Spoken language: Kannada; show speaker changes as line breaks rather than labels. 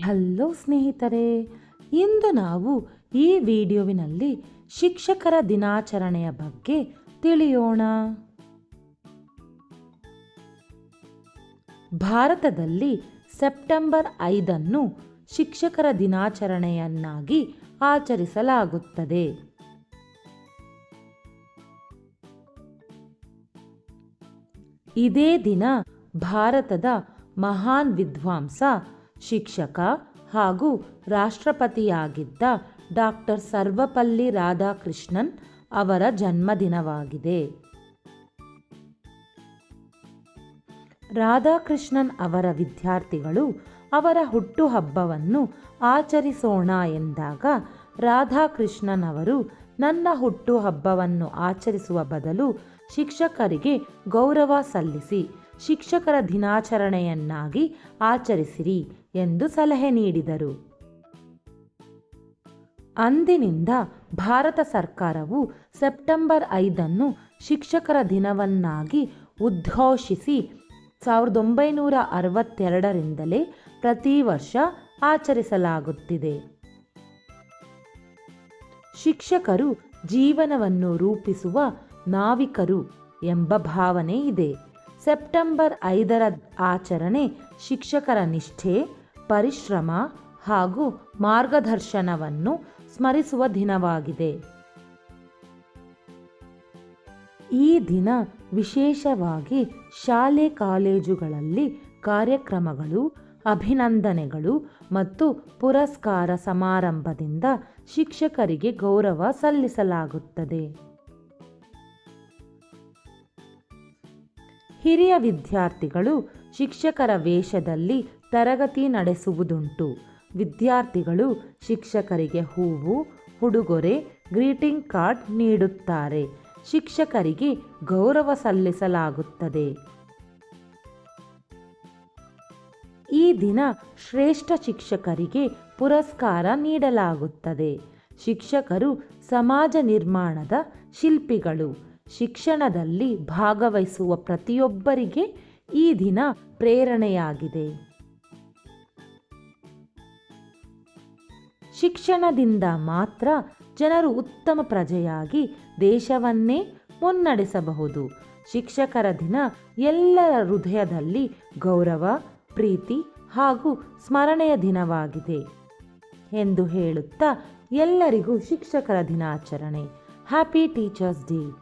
ಹಲೋ ಸ್ನೇಹಿತರೆ, ಇಂದು ನಾವು ಈ ವಿಡಿಯೋವಿನಲ್ಲಿ ಶಿಕ್ಷಕರ ದಿನಾಚರಣೆಯ ಬಗ್ಗೆ ತಿಳಿಯೋಣ. ಭಾರತದಲ್ಲಿ ಸೆಪ್ಟೆಂಬರ್ ಐದನ್ನು ಶಿಕ್ಷಕರ ದಿನಾಚರಣೆಯನ್ನಾಗಿ ಆಚರಿಸಲಾಗುತ್ತದೆ. ಇದೇ ದಿನ ಭಾರತದ ಮಹಾನ್ ವಿದ್ವಾಂಸ ಶಿಕ್ಷಕ ಹಾಗೂ ರಾಷ್ಟ್ರಪತಿಯಾಗಿದ್ದ ಡಾಕ್ಟರ್ ಸರ್ವಪಲ್ಲಿ ರಾಧಾಕೃಷ್ಣನ್ ಅವರ ಜನ್ಮದಿನವಾಗಿದೆ. ರಾಧಾಕೃಷ್ಣನ್ ಅವರ ವಿದ್ಯಾರ್ಥಿಗಳು ಅವರ ಹುಟ್ಟುಹಬ್ಬವನ್ನು ಆಚರಿಸೋಣ ಎಂದಾಗ ರಾಧಾಕೃಷ್ಣನ್ ಅವರು, ನನ್ನ ಹುಟ್ಟುಹಬ್ಬವನ್ನು ಆಚರಿಸುವ ಬದಲು ಶಿಕ್ಷಕರಿಗೆ ಗೌರವ ಸಲ್ಲಿಸಿ. ಶಿಕ್ಷಕರ ದಿನಾಚರಣೆಯನ್ನಾಗಿ ಆಚರಿಸಿರಿ ಎಂದು ಸಲಹೆ ನೀಡಿದರು. ಅಂದಿನಿಂದ ಭಾರತ ಸರ್ಕಾರವು ಸೆಪ್ಟೆಂಬರ್ ಐದನ್ನು ಶಿಕ್ಷಕರ ದಿನವನ್ನಾಗಿ ಉದ್ಘೋಷಿಸಿ ಸಾವಿರದ ಒಂಬೈನೂರ ಅರವತ್ತೆರಡರಿಂದಲೇ ಪ್ರತಿ ವರ್ಷ ಆಚರಿಸಲಾಗುತ್ತಿದೆ. ಶಿಕ್ಷಕರು ಜೀವನವನ್ನು ರೂಪಿಸುವ ನಾವಿಕರು ಎಂಬ ಭಾವನೆ ಇದೆ. ಸೆಪ್ಟೆಂಬರ್ ಐದರ ಆಚರಣೆ ಶಿಕ್ಷಕರ ನಿಷ್ಠೆ, ಪರಿಶ್ರಮ ಹಾಗೂ ಮಾರ್ಗದರ್ಶನವನ್ನು ಸ್ಮರಿಸುವ ದಿನವಾಗಿದೆ. ಈ ದಿನ ವಿಶೇಷವಾಗಿ ಶಾಲೆ, ಕಾಲೇಜುಗಳಲ್ಲಿ ಕಾರ್ಯಕ್ರಮಗಳು, ಅಭಿನಂದನೆಗಳು ಮತ್ತು ಪುರಸ್ಕಾರ ಸಮಾರಂಭದಿಂದ ಶಿಕ್ಷಕರಿಗೆ ಗೌರವ ಸಲ್ಲಿಸಲಾಗುತ್ತದೆ. ಹಿರಿಯ ವಿದ್ಯಾರ್ಥಿಗಳು ಶಿಕ್ಷಕರ ವೇಷದಲ್ಲಿ ತರಗತಿ ನಡೆಸುವುದುಂಟು. ವಿದ್ಯಾರ್ಥಿಗಳು ಶಿಕ್ಷಕರಿಗೆ ಹೂವು, ಉಡುಗೊರೆ, ಗ್ರೀಟಿಂಗ್ ಕಾರ್ಡ್ ನೀಡುತ್ತಾರೆ. ಶಿಕ್ಷಕರಿಗೆ ಗೌರವ ಸಲ್ಲಿಸಲಾಗುತ್ತದೆ. ಈ ದಿನ ಶ್ರೇಷ್ಠ ಶಿಕ್ಷಕರಿಗೆ ಪುರಸ್ಕಾರ ನೀಡಲಾಗುತ್ತದೆ. ಶಿಕ್ಷಕರು ಸಮಾಜ ನಿರ್ಮಾಣದ ಶಿಲ್ಪಿಗಳು. ಶಿಕ್ಷಣದಲ್ಲಿ ಭಾಗವಹಿಸುವ ಪ್ರತಿಯೊಬ್ಬರಿಗೆ ಈ ದಿನ ಪ್ರೇರಣೆಯಾಗಿದೆ. ಶಿಕ್ಷಣದಿಂದ ಮಾತ್ರ ಜನರು ಉತ್ತಮ ಪ್ರಜೆಯಾಗಿ ದೇಶವನ್ನೇ ಮುನ್ನಡೆಸಬಹುದು. ಶಿಕ್ಷಕರ ದಿನ ಎಲ್ಲರ ಹೃದಯದಲ್ಲಿ ಗೌರವ, ಪ್ರೀತಿ ಹಾಗೂ ಸ್ಮರಣೆಯ ದಿನವಾಗಿದೆ ಎಂದು ಹೇಳುತ್ತಾ ಎಲ್ಲರಿಗೂ ಶಿಕ್ಷಕರ ದಿನಾಚರಣೆ. Happy teachers day